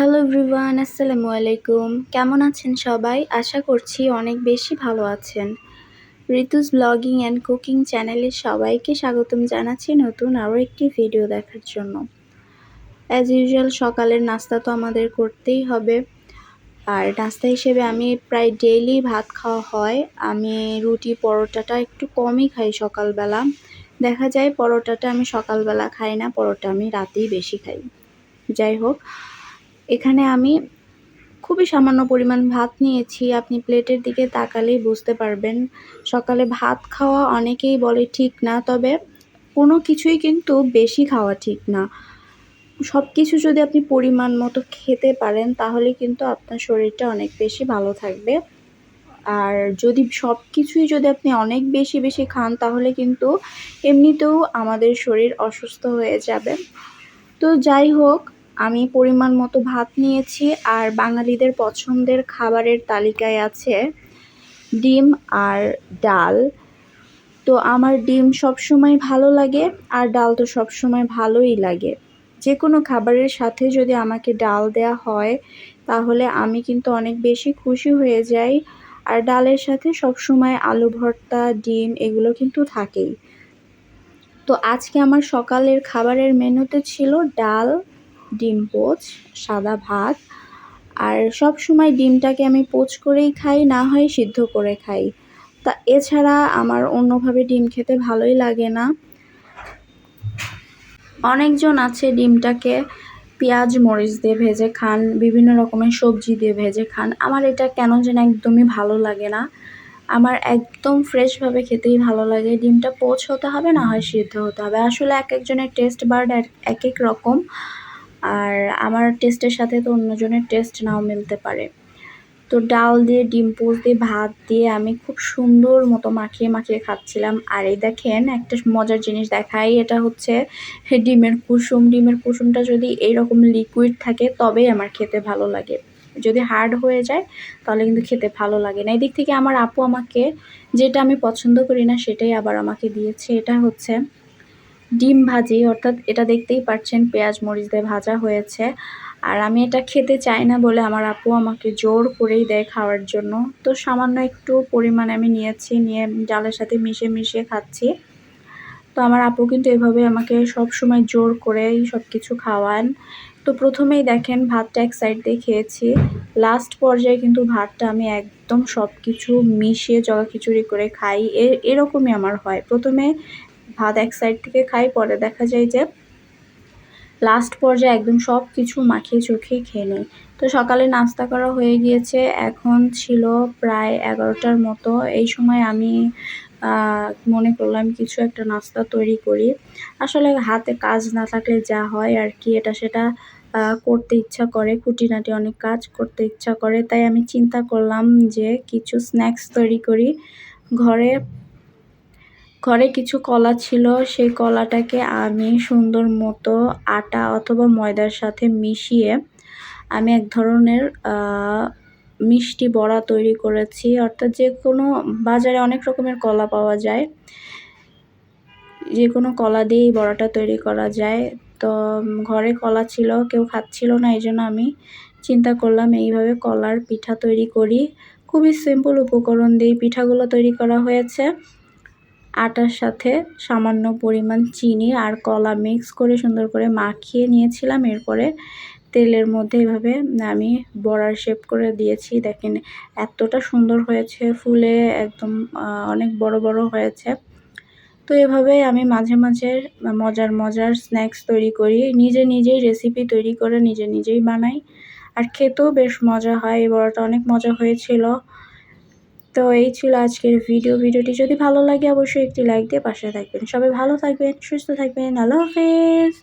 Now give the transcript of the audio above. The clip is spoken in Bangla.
হ্যালো এভরিওয়ান আসসালামু আলাইকুম কেমন আছেন সবাই? আশা করছি অনেক বেশি ভালো আছেন। ঋতুস ব্লগিং অ্যান্ড কুকিং চ্যানেলে সবাইকে স্বাগতম জানাচ্ছি নতুন আরও একটি ভিডিও দেখার জন্য। অ্যাজ ইউজুয়াল সকালের নাস্তা তো আমাদের করতেই হবে। আর নাস্তা হিসেবে আমি প্রায় ডেইলি ভাত খাওয়া হয়। আমি রুটি, পরোটাটা একটু কমই খাই সকালবেলা। দেখা যায় পরোটাটা আমি সকালবেলা খাই না, পরোটা আমি রাতেই বেশি খাই। যাই হোক এখানে আমি খুবই সামান্য পরিমাণ ভাত নিয়েছি। আপনি প্লেটের দিকে তাকালেই বুঝতে পারবেন। সকালে ভাত খাওয়া অনেকেই বলে ঠিক না, তবে কোনো কিছুই কিন্তু বেশি খাওয়া ঠিক না। সব কিছু যদি আপনি পরিমাণ মতো খেতে পারেন, তাহলে কিন্তু আপনার শরীরটা অনেক বেশি ভালো থাকবে। আর যদি সব কিছুই যদি আপনি অনেক বেশি বেশি খান, তাহলে কিন্তু এমনিতেও আমাদের শরীর অসুস্থ হয়ে যাবে। তো যাই হোক আমি পরিমাণ মতো ভাত নিয়েছি আর বাঙালিদের পছন্দের খাবারের তালিকায় আছে ডিম আর ডাল। তো আমার ডিম সবসময় ভালো লাগে আর ডাল তো সবসময় ভালোই লাগে। যে কোনো খাবারের সাথে যদি আমাকে ডাল দেয়া হয়, তাহলে আমি কিন্তু অনেক বেশি খুশি হয়ে যাই। আর ডালের সাথে সবসময় আলু ভর্তা, ডিম এগুলো কিন্তু থাকেই। তো আজকে আমার সকালের খাবারের মেনুতে ছিল ডাল ডিম পোচ, সাদা ভাত, আর সব সময় ডিমটাকে আমি পোচ করেই খাই, না হয় সিদ্ধ করে খাই। তা এছাড়া আমার অন্যভাবে ডিম খেতে ভালোই লাগে না। অনেকজন আছে ডিমটাকে পেঁয়াজ, মরিচ দিয়ে ভেজে খান, বিভিন্ন রকমের সবজি দিয়ে ভেজে খান। আমার এটা কেন যেন একদমই ভালো লাগে না। আমার একদম ফ্রেশভাবে খেতেই ভালো লাগে। ডিমটা পোচ হতে হবে, না হয় সিদ্ধ হতে হবে। আসলে এক একজনের টেস্ট বার্ড এক এক রকম। আর আমার টেস্টের সাথে তো অন্যজনের টেস্ট নাও মিলতে পারে। তো ডাল দিয়ে, ডিম পোচ দিয়ে, ভাত দিয়ে আমি খুব সুন্দর মতো মাখিয়ে মাখিয়ে খাচ্ছিলাম। আর এই দেখেন, একটা মজার জিনিস দেখাই, এটা হচ্ছে ডিমের কুসুম। ডিমের কুসুমটা যদি এইরকম লিকুইড থাকে, তবেই আমার খেতে ভালো লাগে। যদি হার্ড হয়ে যায়, তাহলে কিন্তু খেতে ভালো লাগে না। এদিক থেকে আমার আপু আমাকে, যেটা আমি পছন্দ করি না, সেটাই আবার আমাকে দিয়েছে। এটা হচ্ছে ডিম ভাজি, অর্থাৎ এটা দেখতেই পাচ্ছেন পেঁয়াজ মরিচ দিয়ে ভাজা হয়েছে। আর আমি এটা খেতে চাই না বলে আমার আপু আমাকে জোর করেই দেয় খাওয়ার জন্য। তো সামান্য একটু পরিমাণে আমি নিয়েছি, নিয়ে ডালের সাথে মিশে মিশিয়ে খাচ্ছি। তো আমার আপু কিন্তু এভাবে আমাকে সব সময় জোর করেই সব কিছু খাওয়ান। তো প্রথমেই দেখেন ভাতটা এক সাইড দিয়ে খেয়েছি। লাস্ট পর্যায়ে কিন্তু ভাতটা আমি একদম সব কিছু মিশিয়ে জগা খিচুড়ি করে খাই। এরকমই আমার হয়। প্রথমে ভাত এক সাইড থেকে খাই, পরে দেখা যায় যে লাস্ট পর্যায়ে একদম সব কিছু মাখিয়ে চোখে খেয়ে নিই। তো সকালে নাস্তা করা হয়ে গিয়েছে, এখন ছিল প্রায় এগারোটার মতো। এই সময় আমি মনে করলাম কিছু একটা নাস্তা তৈরি করি। আসলে হাতে কাজ না থাকলে যা হয় আর কি, এটা সেটা করতে ইচ্ছা করে, খুঁটিনাটি অনেক কাজ করতে ইচ্ছা করে। তাই আমি চিন্তা করলাম যে কিছু স্ন্যাক্স তৈরি করি। ঘরে ঘরে কিছু কলা ছিল, সেই কলাটাকে আমি সুন্দর মতো আটা অথবা ময়দার সাথে মিশিয়ে আমি এক ধরনের মিষ্টি বড়া তৈরি করেছি। অর্থাৎ যে কোনো বাজারে অনেক রকমের কলা পাওয়া যায়। যে কোনো কলা দিয়েই বড়াটা তৈরি করা যায়। তো, ঘরে কলা ছিল, কেউ খাচ্ছিল না এই জন্য আমি চিন্তা করলাম এইভাবে কলার পিঠা তৈরি করি। খুবই সিম্পল উপকরণ দিয়ে পিঠাগুলো তৈরি করা হয়েছে। আটার সাথে সামান্য পরিমাণ চিনি আর কলা মিক্স করে সুন্দর করে মাখিয়ে নিয়েছিলাম। এরপরে তেলের মধ্যে এভাবে আমি বড়ার শেপ করে দিয়েছি। দেখেন এতটা সুন্দর হয়েছে, ফুলে একদম অনেক বড় বড় হয়েছে। তো এভাবে আমি মাঝে মাঝে মজার মজার স্ন্যাক্স তৈরি করি। নিজে নিজেই রেসিপি তৈরি করে নিজে নিজেই বানাই। আর খেতেও বেশ মজা হয়, এই বড়াটা অনেক মজা হয়েছিল। তো এই ছিল আজকের ভিডিও ভিডিওটি যদি ভালো লাগে, অবশ্যই একটি লাইক দিয়ে পাশে থাকবেন। সবাই ভালো থাকবেন, সুস্থ থাকবেন। আল্লাহ হাফেজ।